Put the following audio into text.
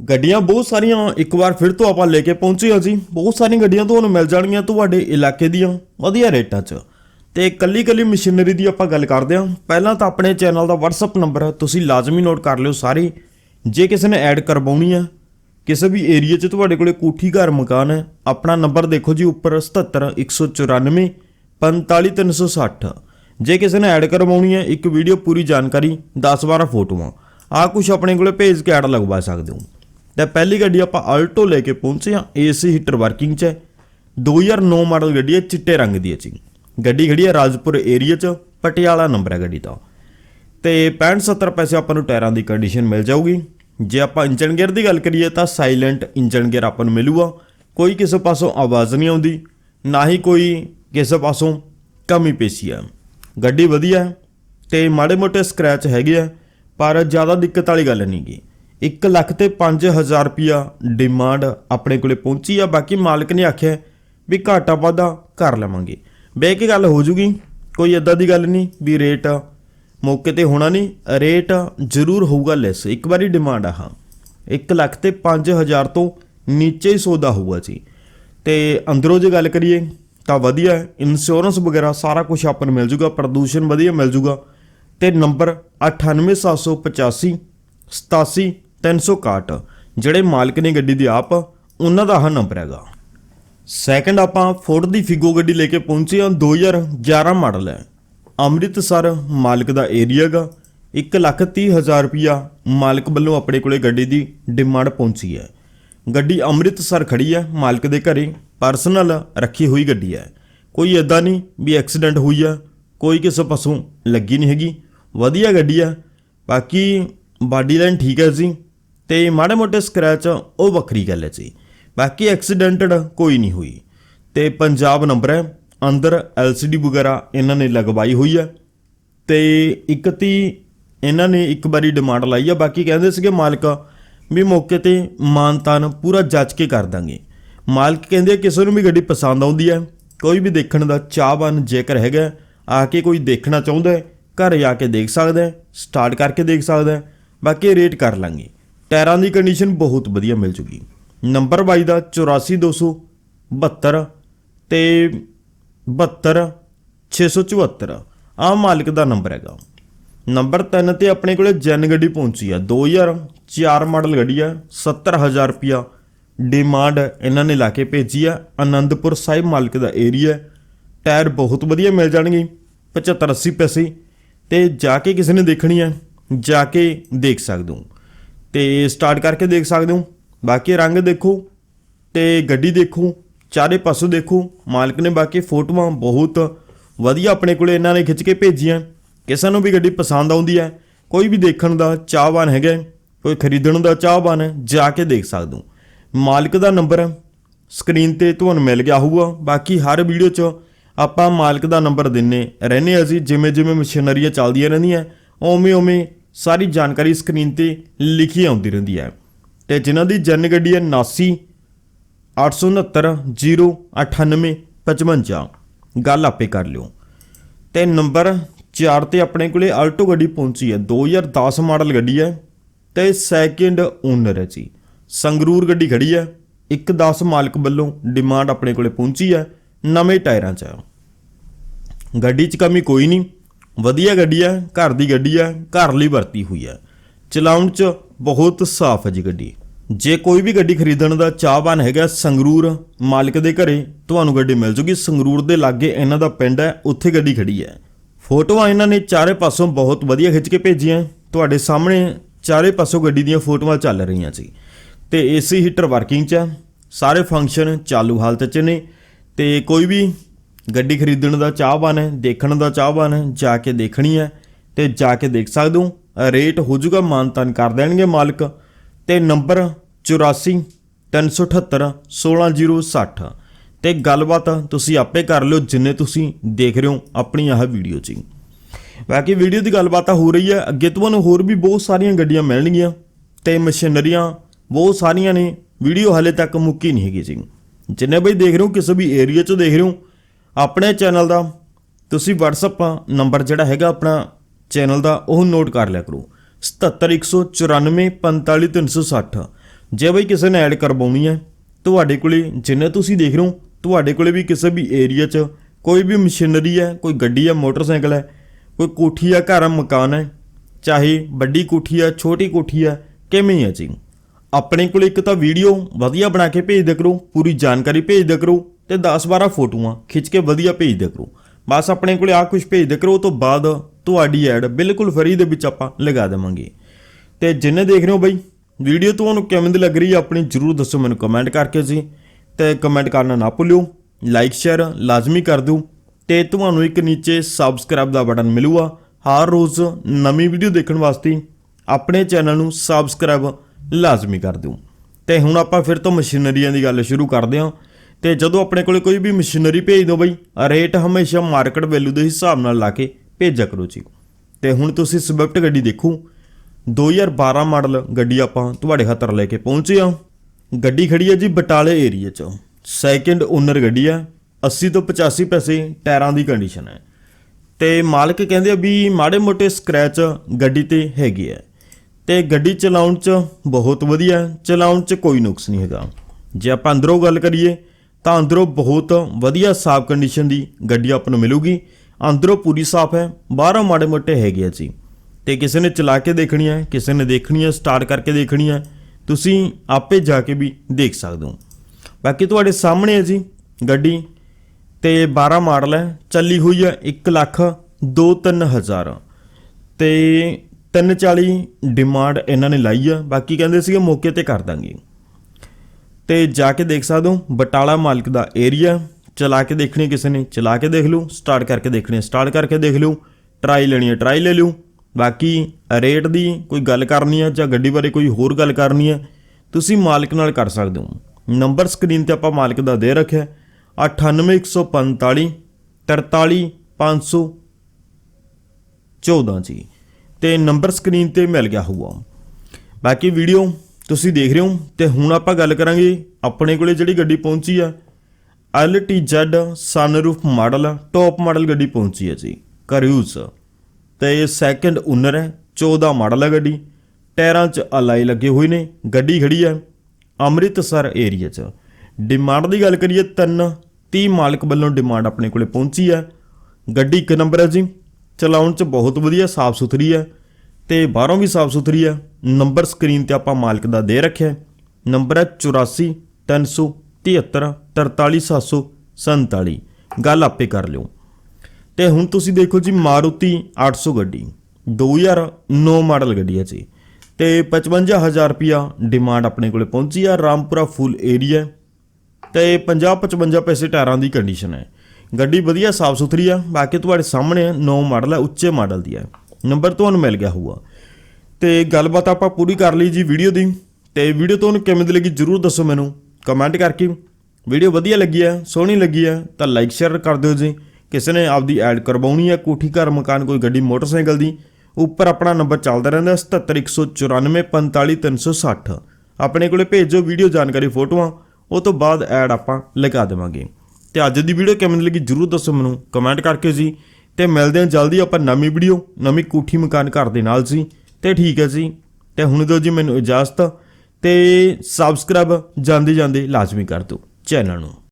ਗੱਡੀਆਂ ਬਹੁਤ ਸਾਰੀਆਂ ਇੱਕ ਵਾਰ ਫਿਰ ਤੋਂ ਆਪਾਂ ਲੈ ਕੇ ਪਹੁੰਚੇ ਹਾਂ ਜੀ। ਬਹੁਤ ਸਾਰੀਆਂ ਗੱਡੀਆਂ ਤੁਹਾਨੂੰ ਮਿਲ ਜਾਣਗੀਆਂ ਤੁਹਾਡੇ ਇਲਾਕੇ ਦੀਆਂ, ਵਧੀਆ ਰੇਟਾਂ 'ਚ। ਤੇ ਕੱਲੀ ਕੱਲੀ ਮਸ਼ੀਨਰੀ ਦੀ ਆਪਾਂ ਗੱਲ ਕਰਦੇ ਹਾਂ। ਪਹਿਲਾਂ ਤਾਂ ਆਪਣੇ ਚੈਨਲ ਦਾ WhatsApp ਨੰਬਰ ਤੁਸੀਂ ਲਾਜ਼ਮੀ ਨੋਟ ਕਰ ਲਿਓ ਸਾਰੇ। ਜੇ ਕਿਸੇ ਨੇ ਐਡ ਕਰਵਾਉਣੀ ਆ ਕਿਸੇ ਵੀ ਏਰੀਆ 'ਚ ਤੁਹਾਡੇ ਕੋਲੇ ਕੋਠੀ ਘਰ ਮਕਾਨ ਹੈ, ਆਪਣਾ ਨੰਬਰ ਦੇਖੋ ਜੀ ਉੱਪਰ 77 194 45360 ਜੇ ਕਿਸੇ ਨੇ ਐਡ ਕਰਵਾਉਣੀ ਹੈ, ਇੱਕ ਵੀਡੀਓ ਪੂਰੀ ਜਾਣਕਾਰੀ 10-12 ਫੋਟੋਆਂ। ਆ ਕੁਝ ਆਪਣੇ ਕੋਲੇ ਭੇਜ ਕੇ ਐਡ ਲਗਵਾ ਸਕਦੇ ਹੋ। ਤੇ ਪਹਿਲੀ ਗੱਡੀ ਆਪਾਂ ਆਲਟੋ ਲੈ ਕੇ ਪਹੁੰਚੇ ਹਾਂ, ਏਸੀ ਹੀਟਰ ਵਰਕਿੰਗ 'ਚ ਹੈ। 2009 ਮਾਡਲ ਗੱਡੀ ਹੈ, ਚਿੱਟੇ ਰੰਗ ਦੀ ਹੈ ਜੀ। ਗੱਡੀ ਖੜੀ ਹੈ ਰਾਜਪੁਰ ਏਰੀਆ 'ਚ, ਪਟਿਆਲਾ ਨੰਬਰ ਹੈ ਗੱਡੀ ਦਾ। ਤੇ 65-70 ਪੈਸੇ ਆਪਾਂ ਨੂੰ ਟਾਇਰਾਂ ਦੀ ਕੰਡੀਸ਼ਨ ਮਿਲ ਜਾਊਗੀ। ਜੇ ਆਪਾਂ ਇੰਜਨ ਗੇਅਰ ਦੀ ਗੱਲ ਕਰੀਏ ਤਾਂ ਸਾਇਲੈਂਟ ਇੰਜਨ ਗੇਅਰ ਆਪਾਂ ਨੂੰ ਮਿਲੂਗਾ। ਕੋਈ ਕਿਸੇ ਪਾਸੋਂ ਆਵਾਜ਼ ਨਹੀਂ ਆਉਂਦੀ, ਨਾ ਹੀ ਕੋਈ ਕਿਸੇ ਪਾਸੋਂ ਕਮੀ ਪੇਸ਼ੀ ਆ ਗੱਡੀ ਵਧੀਆ ਹੈ ਤੇ ਮਾੜੇ ਮੋਟੇ ਸਕ੍ਰੈਚ ਹੈਗੇ ਆ, ਪਰ ਜ਼ਿਆਦਾ ਦਿੱਕਤ ਵਾਲੀ ਗੱਲ ਨਹੀਂ ਗੀ। 1 ਲੱਖ ਤੇ 5000 ਰੁਪਿਆ ਡਿਮਾਂਡ ਆਪਣੇ ਕੋਲੇ ਪਹੁੰਚੀ ਆ। ਬਾਕੀ ਮਾਲਕ ਨੇ ਆਖਿਆ ਵੀ ਘਾਟਾ ਵਾਧਾ ਕਰ ਲਵਾਂਗੇ। ਬਹਿ ਕੇ ਗੱਲ ਹੋ ਜੂਗੀ। ਕੋਈ ਇਦਾਂ ਦੀ ਗੱਲ ਨਹੀਂ ਵੀ ਰੇਟ ਮੌਕੇ ਤੇ ਹੋਣਾ ਨਹੀਂ। ਰੇਟ ਜ਼ਰੂਰ ਹੋਊਗਾ ਲੈਸ ਇੱਕ ਵਾਰੀ ਡਿਮਾਂਡ ਆ, ਹਾਂ। 1 ਲੱਖ ਤੇ 5000 ਤੋਂ ਨੀਚੇ ਹੀ ਸੌਦਾ ਹੋਊਗਾ ਜੀ। ਤੇ ਅੰਦਰੋਂ ਜੇ ਗੱਲ ਕਰੀਏ ਤਾਂ ਵਧੀਆ ਹੈ। ਇੰਸ਼ੋਰੈਂਸ ਵਗੈਰਾ ਸਾਰਾ ਕੁਝ ਆਪਾਂ ਨੂੰ ਮਿਲ ਜੂਗਾ। ਪ੍ਰਦੂਸ਼ਣ ਵਧੀਆ ਮਿਲ ਜੂਗਾ। ਤੇ ਨੰਬਰ 98785 87361 ਜਿਹੜੇ ਮਾਲਕ ਨੇ ਗੱਡੀ ਦੇ ਆਪ, ਉਹਨਾਂ ਦਾ ਆਹ ਨੰਬਰ ਹੈਗਾ। ਸੈਕੰਡ ਆਪਾਂ ਫੋਰਡ ਦੀ ਫਿਗੋ ਗੱਡੀ ਲੈ ਕੇ ਪਹੁੰਚੇ ਹਾਂ 2011 ਮਾਡਲ ਹੈ। ਅੰਮ੍ਰਿਤਸਰ ਮਾਲਕ ਦਾ ਏਰੀਆ ਗਾ 130000 ਰੁਪਿਆ ਮਾਲਕ ਵੱਲੋਂ ਆਪਣੇ ਕੋਲੇ ਗੱਡੀ ਦੀ ਡਿਮਾਂਡ ਪਹੁੰਚੀ ਹੈ। ਗੱਡੀ ਅੰਮ੍ਰਿਤਸਰ ਖੜੀ ਹੈ, ਮਾਲਕ ਦੇ ਘਰੇ ਪਰਸਨਲ ਰੱਖੀ ਹੋਈ ਗੱਡੀ ਹੈ। ਕੋਈ ਇਦਾਂ ਨਹੀਂ ਵੀ ਐਕਸੀਡੈਂਟ ਹੋਈ ਆ, ਕੋਈ ਕਿਸੇ ਪਾਸੋਂ ਲੱਗੀ ਨਹੀਂ ਹੈਗੀ। ਵਧੀਆ ਗੱਡੀ ਆ। ਬਾਕੀ ਬਾਡੀ ਲਾਈਨ ਠੀਕ ਹੈ ਜੀ। ਤੇ ਮਾੜੇ ਮੋਟੇ ਸਕ੍ਰੈਚ ਉਹ ਵੱਖਰੀ ਗੱਲ ਹੈ ਜੀ। ਬਾਕੀ ਐਕਸੀਡੈਂਟਡ ਕੋਈ ਨਹੀਂ ਹੋਈ। ਤੇ ਪੰਜਾਬ ਨੰਬਰ ਹੈ, ਅੰਦਰ LCD ਵਗੈਰਾ ਇਹਨਾਂ ਨੇ ਲਗਵਾਈ ਹੋਈ ਹੈ। ਤੇ ਇੱਕ ਤੀ ਇਹਨਾਂ ਨੇ ਇੱਕ ਵਾਰੀ ਡਿਮਾਂਡ ਲਾਈ ਆ ਬਾਕੀ ਕਹਿੰਦੇ ਸੀਗੇ ਮਾਲਕ, ਵੀ ਮੌਕੇ ਤੇ ਮਾਨਤਾਨ ਪੂਰਾ ਜੱਜ ਕੇ ਕਰ ਦਾਂਗੇ। ਮਾਲਕ ਕਹਿੰਦੇ ਕਿਸੇ ਨੂੰ ਵੀ ਗੱਡੀ ਪਸੰਦ ਆਉਂਦੀ ਹੈ, ਕੋਈ ਵੀ ਦੇਖਣ ਦਾ ਚਾਹਵਾਨ ਜੇਕਰ ਹੈਗਾ, ਆ ਕੇ ਕੋਈ ਦੇਖਣਾ ਚਾਹੁੰਦਾ ਹੈ, ਘਰ ਜਾ ਕੇ ਦੇਖ ਸਕਦਾ ਹੈ ਸਟਾਰਟ ਕਰਕੇ ਦੇਖ ਸਕਦਾ ਹੈ, ਬਾਕੀ ਰੇਟ ਕਰ ਲਾਂਗੇ। ਟਾਇਰਾਂ ਦੀ ਕੰਡੀਸ਼ਨ ਬਹੁਤ ਵਧੀਆ ਮਿਲ ਜੂਗੀ ਨੰਬਰ 22 ਦਾ 84272 ਤੇ 72 674 ਆ ਮਾਲਕ ਦਾ ਨੰਬਰ ਹੈਗਾ। ਨੰਬਰ 3 ਤੇ ਆਪਣੇ ਕੋਲੇ ਜੈਨ ਗੱਡੀ ਪਹੁੰਚੀ ਆ। 2004 ਮਾਡਲ ਗੱਡੀ ਆ 70000 ਰੁਪਿਆ ਡਿਮਾਂਡ ਇਹਨਾਂ ਨੇ ਲਾ ਕੇ ਭੇਜੀ ਆ। ਆਨੰਦਪੁਰ ਸਾਹਿਬ ਮਾਲਕ ਦਾ ਏਰੀਆ ਟਾਇਰ ਬਹੁਤ ਵਧੀਆ ਮਿਲ ਜਾਣਗੇ 75 80 ਪੈਸੇ। ਤੇ ਜਾ ਕੇ ਕਿਸੇ ਨੇ ਦੇਖਣੀ ਆ, ਜਾ ਕੇ ਦੇਖ ਸਕਦੇ ਹੋ। ਤੇ ਸਟਾਰਟ ਕਰਕੇ ਦੇਖ ਸਕਦੇ ਹੋ। ਬਾਕੀ ਰੰਗ ਦੇਖੋ ਤੇ ਗੱਡੀ ਦੇਖੋ, ਚਾਰੇ ਪਾਸੋਂ ਦੇਖੋ, ਮਾਲਕ ਨੇ ਬਾਕੀ ਫੋਟੋਆਂ ਬਹੁਤ ਵਧੀਆ ਆਪਣੇ ਕੋਲੇ ਇਹਨਾਂ ਨੇ ਖਿੱਚ ਕੇ ਭੇਜੀਆਂ। ਕਿਸੇ ਨੂੰ ਵੀ ਗੱਡੀ ਪਸੰਦ ਆਉਂਦੀ ਹੈ, ਕੋਈ ਵੀ ਦੇਖਣ ਦਾ ਚਾਹਵਾਨ ਹੈਗਾ ਕੋਈ ਖਰੀਦਣ ਦਾ ਚਾਹਵਾਨ ਹੈ, ਜਾ ਕੇ ਦੇਖ ਸਕਦੇ ਹੋ। ਮਾਲਕ ਦਾ ਨੰਬਰ ਸਕਰੀਨ ਤੇ ਤੁਹਾਨੂੰ ਮਿਲ ਗਿਆ ਹੋਊਗਾ। ਬਾਕੀ ਹਰ ਵੀਡੀਓ 'ਚ ਆਪਾਂ ਮਾਲਕ ਦਾ ਨੰਬਰ ਦਿੰਨੇ ਰਹਿੰਦੇ ਹਾਂ ਅਸੀਂ ਜਿਵੇਂ ਜਿਵੇਂ ਮਸ਼ੀਨਰੀਆਂ ਚੱਲਦੀਆਂ ਰਹਿੰਦੀਆਂ ਓਵੇਂ ਓਵੇਂ ਸਾਰੀ ਜਾਣਕਾਰੀ ਸਕਰੀਨ ਤੇ ਲਿਖੀ ਆਉਂਦੀ ਰਹਿੰਦੀ ਹੈ। ਤੇ ਜਿਨ੍ਹਾਂ ਦੀ ਜਨ ਗੱਡੀ ਹੈ 79 869 098 55 ਗੱਲ ਆਪੇ ਕਰ ਲਿਓ। ਤੇ ਨੰਬਰ 4 ਤੇ ਆਪਣੇ ਕੋਲੇ ਆਲਟੋ ਗੱਡੀ ਪਹੁੰਚੀ ਹੈ। 2010 ਮਾਡਲ ਗੱਡੀ ਹੈ ਤੇ ਸੈਕਿੰਡ ਓਨਰ ਹੈ ਜੀ। ਸੰਗਰੂਰ ਗੱਡੀ ਖੜੀ ਹੈ। 110 ਮਾਲਕ ਵੱਲੋਂ ਡਿਮਾਂਡ ਆਪਣੇ ਕੋਲੇ ਪਹੁੰਚੀ ਹੈ। ਨਵੇਂ ਟਾਇਰਾਂ 'ਚ। ਗੱਡੀ 'ਚ ਕਮੀ ਕੋਈ ਨਹੀਂ। ਵਧੀਆ ਗੱਡੀ ਹੈ ਘਰ ਦੀ ਗੱਡੀ ਹੈ ਘਰ ਲਈ ਵਰਤੀ ਹੋਈ ਹੈ ਚਲਾਉਣ 'ਚ ਬਹੁਤ ਸਾਫ਼ ਹੈ ਜੀ ਗੱਡੀ। ਜੇ ਕੋਈ ਵੀ ਗੱਡੀ ਖਰੀਦਣ ਦਾ ਚਾਹਵਾਨ ਹੈਗਾ, ਸੰਗਰੂਰ ਮਾਲਕ ਦੇ ਘਰੇ ਤੁਹਾਨੂੰ ਗੱਡੀ ਮਿਲ ਜੂਗੀ। ਸੰਗਰੂਰ ਦੇ ਲਾਗੇ ਇਹਨਾਂ ਦਾ ਪਿੰਡ ਹੈ, ਉੱਥੇ ਗੱਡੀ ਖੜੀ ਹੈ। ਫੋਟੋਆਂ ਇਹਨਾਂ ਨੇ ਚਾਰੇ ਪਾਸੋਂ ਬਹੁਤ ਵਧੀਆ ਖਿੱਚ ਕੇ ਭੇਜੀਆਂ। ਤੁਹਾਡੇ ਸਾਹਮਣੇ ਚਾਰੇ ਪਾਸੋਂ ਗੱਡੀ ਦੀਆਂ ਫੋਟੋਆਂ ਚੱਲ ਰਹੀਆਂ ਸੀ। ਤੇ ਏਸੀ ਹੀਟਰ ਵਰਕਿੰਗ 'ਚ ਹੈ ਸਾਰੇ ਫੰਕਸ਼ਨ ਚਾਲੂ ਹਾਲਤ 'ਚ ਨੇ। ਤੇ ਕੋਈ ਵੀ ਗੱਡੀ ਖਰੀਦਣ ਦਾ ਚਾਹਵਾਨ ਹੈ, ਦੇਖਣ ਦਾ ਚਾਹਵਾਨ ਹੈ, ਜਾ ਕੇ ਦੇਖਣੀ ਹੈ ਤੇ ਜਾ ਕੇ ਦੇਖ ਸਕਦੇ ਹੋ। ਰੇਟ ਹੋ ਜਾਊਗਾ ਮਾਨਤਾਨ ਕਰ ਦੇਣਗੇ ਮਾਲਕ। ਤੇ ਨੰਬਰ 84 378 16060 ਤੇ ਗੱਲਬਾਤ ਤੁਸੀਂ ਆਪੇ ਕਰ ਲਿਓ, ਜਿੰਨੇ ਤੁਸੀਂ ਦੇਖ ਰਹੇ ਹੋ ਆਪਣੀ ਆਹ ਵੀਡੀਓ 'ਚ ਬਾਕੀ ਵੀਡੀਓ ਦੀ ਗੱਲਬਾਤ ਹੋ ਰਹੀ ਹੈ, ਅੱਗੇ ਤੁਹਾਨੂੰ ਹੋਰ ਵੀ ਬਹੁਤ ਸਾਰੀਆਂ ਗੱਡੀਆਂ ਮਿਲਣਗੀਆਂ ਤੇ ਮਸ਼ੀਨਰੀਆਂ ਬਹੁਤ ਸਾਰੀਆਂ ਨੇ, ਵੀਡੀਓ ਹਲੇ ਤੱਕ ਮੁੱਕੀ ਨਹੀਂ ਹੈਗੀ ਜੀ। ਜਿੰਨੇ ਬਈ ਦੇਖ ਰਹੇ ਹੋ, ਕਿਸੇ ਵੀ ਏਰੀਆ 'ਚ ਦੇਖ ਰਹੇ ਹੋ ਆਪਣੇ ਚੈਨਲ ਦਾ ਤੁਸੀਂ WhatsApp ਨੰਬਰ ਜਿਹੜਾ ਹੈਗਾ ਆਪਣਾ ਚੈਨਲ ਦਾ, ਉਹ ਨੋਟ ਕਰ ਲਿਆ ਕਰੋ। 77194 45360 ਜੇ ਬਈ ਕਿਸੇ ਨੇ ਐਡ ਕਰਵਾਉਣੀ ਹੈ, ਤੁਹਾਡੇ ਕੋਲੇ ਜਿੰਨੇ ਤੁਸੀਂ ਦੇਖ ਰਹੇ ਹੋ, ਤੁਹਾਡੇ ਕੋਲੇ ਵੀ ਕਿਸੇ ਵੀ ਏਰੀਆ 'ਚ ਕੋਈ ਵੀ ਮਸ਼ੀਨਰੀ ਹੈ, ਕੋਈ ਗੱਡੀ ਹੈ ਮੋਟਰਸਾਈਕਲ ਹੈ, ਕੋਈ ਕੋਠੀ ਹੈ, ਘਰ ਹੈ, ਮਕਾਨ ਹੈ, ਚਾਹੇ ਵੱਡੀ ਕੋਠੀ ਹੈ, ਛੋਟੀ ਕੋਠੀ ਹੈ, ਕਿਵੇਂ ਹੈ ਜੀ। ਆਪਣੇ ਕੋਲ ਇੱਕ ਤਾਂ ਵੀਡੀਓ ਵਧੀਆ ਬਣਾ ਕੇ ਭੇਜ ਦਿਆ ਕਰੋ, ਪੂਰੀ ਜਾਣਕਾਰੀ ਭੇਜ ਦਿਆ ਕਰੋ। ਤੇ 10-12 ਫੋਟੋਆਂ ਖਿੱਚ ਕੇ ਵਧੀਆ ਭੇਜ ਦਿਆ ਕਰੋ। ਬਸ ਆਪਣੇ ਕੋਲੇ ਆ ਕੁਝ ਭੇਜ ਦਿਆ ਕਰੋ, ਉਹ ਤੋਂ ਬਾਅਦ ਤੁਹਾਡੀ ਐਡ ਬਿਲਕੁਲ ਫਰੀ ਦੇ ਵਿੱਚ ਆਪਾਂ ਲਗਾ ਦੇਵਾਂਗੇ। ਤੇ ਜਿੰਨੇ ਦੇਖ ਰਹੇ ਹੋ ਬਾਈ ਵੀਡੀਓ ਤੁਹਾਨੂੰ ਕਿਵੇਂ ਦੀ ਲੱਗ ਰਹੀ ਹੈ ਆਪਣੀ ਜਰੂਰ ਦੱਸੋ ਮੈਨੂੰ ਕਮੈਂਟ ਕਰਕੇ ਜੀ। ਤੇ ਕਮੈਂਟ ਕਰਨਾ ਨਾ ਭੁੱਲਿਓ ਲਾਈਕ ਸ਼ੇਅਰ ਲਾਜ਼ਮੀ ਕਰ ਦਿਓ ਤੇ ਤੁਹਾਨੂੰ ਇੱਕ ਨੀਚੇ ਸਬਸਕ੍ਰਾਈਬ ਦਾ ਬਟਨ ਮਿਲੂਗਾ। ਹਰ ਰੋਜ਼ ਨਵੀਂ ਵੀਡੀਓ ਦੇਖਣ ਵਾਸਤੇ ਆਪਣੇ ਚੈਨਲ ਨੂੰ ਸਬਸਕ੍ਰਾਈਬ ਲਾਜ਼ਮੀ ਕਰ ਦਿਓ। ਤੇ ਹੁਣ ਆਪਾਂ ਫਿਰ ਤੋਂ ਮਸ਼ੀਨਰੀਆਂ ਦੀ ਗੱਲ ਸ਼ੁਰੂ ਕਰਦੇ ਹਾਂ। ਤੇ ਜਦੋਂ ਆਪਣੇ ਕੋਲੇ ਕੋਈ ਵੀ ਮਸ਼ੀਨਰੀ ਭੇਜ ਦਿਓ ਬਈ ਰੇਟ ਹਮੇਸ਼ਾ ਮਾਰਕੀਟ ਵੈਲਿਊ ਦੇ ਹਿਸਾਬ ਨਾਲ ਲਾ ਕੇ ਭੇਜਿਆ ਕਰੋ ਜੀ। ਤੇ ਹੁਣ ਤੁਸੀਂ ਸਵਿਫਟ ਗੱਡੀ ਦੇਖੋ 2012 ਮਾਡਲ ਗੱਡੀ ਆਪਾਂ ਤੁਹਾਡੇ ਖਾਤਰ ਲੈ ਕੇ ਪਹੁੰਚੇ ਆ ਗੱਡੀ ਖੜੀ ਹੈ ਜੀ ਬਟਾਲੇ ਏਰੀਆ 'ਚ। ਸੈਕਿੰਡ ਓਨਰ ਗੱਡੀ ਆ 80 ਤੋਂ 85 ਪੈਸੇ ਟਾਇਰਾਂ ਦੀ ਕੰਡੀਸ਼ਨ ਹੈ। ਤੇ ਮਾਲਕ ਕਹਿੰਦੇ ਆ ਵੀ ਮਾੜੇ ਮੋਟੇ ਸਕ੍ਰੈਚ ਗੱਡੀ ਤੇ ਹੈਗੇ ਆ। ਤੇ ਗੱਡੀ ਚਲਾਉਣ 'ਚ ਬਹੁਤ ਵਧੀਆ, ਚਲਾਉਣ 'ਚ ਕੋਈ ਨੁਕਸ ਨਹੀਂ ਹੈਗਾ। ਜੇ ਆਪਾਂ ਅੰਦਰੋਂ ਗੱਲ ਕਰੀਏ ਤਾਂ ਅੰਦਰੋਂ ਬਹੁਤ ਵਧੀਆ ਸਾਫ਼ ਕੰਡੀਸ਼ਨ ਦੀ ਗੱਡੀ ਆਪਾਂ ਨੂੰ ਮਿਲੂਗੀ। ਅੰਦਰੋਂ ਪੂਰੀ ਸਾਫ਼ ਹੈ, ਬਾਹਰੋਂ ਮਾੜੇ ਮੋਟੇ ਹੈਗੇ ਆ ਜੀ। ਤੇ ਕਿਸੇ ਨੇ ਚਲਾ ਕੇ ਦੇਖਣੀ ਹੈ, ਕਿਸੇ ਨੇ ਦੇਖਣੀ ਹੈ ਸਟਾਰਟ ਕਰਕੇ ਦੇਖਣੀ ਹੈ, ਤੁਸੀਂ ਆਪੇ ਜਾ ਕੇ ਵੀ ਦੇਖ ਸਕਦੇ ਹੋ। ਬਾਕੀ ਤੁਹਾਡੇ ਸਾਹਮਣੇ ਹੈ ਜੀ ਗੱਡੀ, ਤੇ 12 ਮਾਡਲ ਹੈ, ਚੱਲੀ ਹੋਈ ਹੈ 1 ਲੱਖ 2-3 ਹਜ਼ਾਰ। ਤੇ 340 ਡਿਮਾਂਡ ਇਹਨਾਂ ਨੇ ਲਾਈ ਆ ਬਾਕੀ ਕਹਿੰਦੇ ਸੀਗੇ ਮੌਕੇ ਤੇ ਕਰ ਦਾਂਗੇ। ਤੇ ਜਾ ਕੇ ਦੇਖ ਸਕਦੇ ਹੋ, ਬਟਾਲਾ ਮਾਲਕ ਦਾ ਏਰੀਆ ਚਲਾ ਕੇ ਦੇਖਣੀ ਕਿਸੇ ਨੇ, ਚਲਾ ਕੇ ਦੇਖ ਲਓ ਸਟਾਰਟ ਕਰਕੇ ਦੇਖਣੀ ਸਟਾਰਟ ਕਰਕੇ ਦੇਖ ਲਓ ਟਰਾਈ ਲੈਣੀ ਹੈ ਟਰਾਈ ਲੈ ਲਿਓ। ਬਾਕੀ ਰੇਟ ਦੀ ਕੋਈ ਗੱਲ ਕਰਨੀ ਹੈ ਜਾਂ ਗੱਡੀ ਬਾਰੇ ਕੋਈ ਹੋਰ ਗੱਲ ਕਰਨੀ ਹੈ, ਤੁਸੀਂ ਮਾਲਕ ਨਾਲ ਕਰ ਸਕਦੇ ਹੋ। ਨੰਬਰ ਸਕਰੀਨ ਤੇ ਆਪਾਂ ਮਾਲਕ ਦਾ ਦੇ ਰੱਖਿਆ 98145 43500 14 ਜੀ। ਤੇ ਨੰਬਰ ਸਕਰੀਨ ਤੇ ਮਿਲ ਗਿਆ ਹੋਊਗਾ। ਬਾਕੀ ਵੀਡੀਓ ਤੁਸੀਂ ਦੇਖ ਰਹੇ ਹੋ ਤੇ ਹੁਣ ਆਪਾਂ ਗੱਲ ਕਰਾਂਗੇ ਆਪਣੇ ਕੋਲੇ ਜਿਹੜੀ ਗੱਡੀ ਪਹੁੰਚੀ ਆ। LTZ sunroof model top model ਗੱਡੀ ਪਹੁੰਚੀ ਹੈ ਜੀ ਕਰੂਜ਼ ਤੇ ਇਹ ਸੈਕੰਡ ਓਨਰ ਹੈ 14 ਮਾਡਲ ਹੈ ਗੱਡੀ, ਟਾਇਰਾਂ 'ਚ ਅਲਾਈ ਲੱਗੇ ਹੋਏ ਨੇ, ਗੱਡੀ ਖੜੀ ਹੈ ਅੰਮ੍ਰਿਤਸਰ ਏਰੀਆ 'ਚ। ਡਿਮਾਂਡ ਦੀ ਗੱਲ ਕਰੀਏ ਤਿੰਨ 30 ਮਾਲਕ ਵੱਲੋਂ ਡਿਮਾਂਡ ਆਪਣੇ ਕੋਲੇ ਪਹੁੰਚੀ ਹੈ ਗੱਡੀ ਇੱਕ ਨੰਬਰ ਹੈ ਜੀ, ਚਲਾਉਣ 'ਚ ਬਹੁਤ ਵਧੀਆ, ਸਾਫ਼ ਸੁਥਰੀ ਹੈ ਤੇ ਬਾਹਰੋਂ ਵੀ ਸਾਫ਼ ਸੁਥਰੀ ਹੈ ਨੰਬਰ ਸਕਰੀਨ ਤੇ ਆਪਾਂ ਮਾਲਕ ਦਾ ਦੇ ਰੱਖਿਆ ਹੈ। ਨੰਬਰ ਹੈ 84 373 43747 ਗੱਲ ਆਪੇ ਕਰ ਲਿਓ। ਤੇ ਹੁਣ ਤੁਸੀਂ ਦੇਖੋ ਜੀ ਮਾਰੂਤੀ 800 ਗੱਡੀ 2009 ਮਾਡਲ ਗੱਡੀ ਹੈ ਜੀ। ਤੇ 55000 ਰੁਪਿਆ ਡਿਮਾਂਡ ਆਪਣੇ ਕੋਲੇ ਪਹੁੰਚੀ ਆ। ਰਾਮਪੁਰਾ ਫੁੱਲ ਏਰੀਆ ਤੇ 50 55 ਪੈਸੇ ਟਾਇਰਾਂ ਦੀ ਕੰਡੀਸ਼ਨ ਹੈ। ਗੱਡੀ ਵਧੀਆ ਸਾਫ਼ ਸੁਥਰੀ ਆ। ਬਾਕੀ ਤੁਹਾਡੇ ਸਾਹਮਣੇ 9 ਮਾਡਲ ਹੈ, ਉੱਚੇ ਮਾਡਲ ਦੀ ਹੈ। ਨੰਬਰ ਤੁਹਾਨੂੰ ਮਿਲ ਗਿਆ ਹੋਊਗਾ। ਤੇ ਗੱਲਬਾਤ ਆਪਾਂ ਪੂਰੀ ਕਰ ਲਈ ਜੀ ਵੀਡੀਓ ਦੀ। ਤੇ ਵੀਡੀਓ ਤੁਹਾਨੂੰ ਕਿਵੇਂ ਦੀ ਲੱਗੀ ਜਰੂਰ ਦੱਸੋ ਮੈਨੂੰ। ਕਮੈਂਟ ਕਰਕੇ। ਵੀਡੀਓ ਵਧੀਆ ਲੱਗੀ ਹੈ ਸੋਹਣੀ ਲੱਗੀ ਹੈ ਤਾਂ ਲਾਈਕ ਸ਼ੇਅਰ ਕਰ ਦਿਓ ਜੀ। ਕਿਸੇ ਨੇ ਆਪਦੀ ਐਡ ਕਰਵਾਉਣੀ ਹੈ ਕੋਠੀ, ਘਰ, ਮਕਾਨ, ਕੋਈ ਗੱਡੀ, ਮੋਟਰਸਾਈਕਲ ਦੀ। ਉੱਪਰ ਆਪਣਾ ਨੰਬਰ ਚੱਲਦਾ ਰਹਿੰਦਾ 7714945360 ਆਪਣੇ ਕੋਲੇ ਭੇਜੋ ਵੀਡੀਓ ਜਾਣਕਾਰੀ ਫੋਟੋਆਂ, ਉਹ ਤੋਂ ਬਾਅਦ ਐਡ ਆਪਾਂ ਲਗਾ ਦੇਵਾਂਗੇ। ਤੇ ਅੱਜ ਦੀ ਵੀਡੀਓ ਕਿਵੇਂ ਲੱਗੀ ਜਰੂਰ ਦੱਸੋ ਮੈਨੂੰ ਕਮੈਂਟ ਕਰਕੇ ਜੀ। ਤੇ ਮਿਲਦੇ ਹਾਂ ਜਲਦੀ ਆਪਾਂ ਨਵੀਂ ਵੀਡੀਓ, ਨਵੀਂ ਕੋਠੀ, ਮਕਾਨ ਘਰ ਦੇ ਨਾਲ ਸੀ ਤੇ ਠੀਕ ਹੈ ਜੀ। ਤੇ ਹੁਣ ਦਿਓ ਜੀ ਮੈਨੂੰ ਇਜਾਜ਼ਤ ਤੇ ਸਬਸਕ੍ਰਾਈਬ ਜਾਂਦੇ ਜਾਂਦੇ ਲਾਜ਼ਮੀ ਕਰ ਦਿਓ ਚੈਨਲ ਨੂੰ।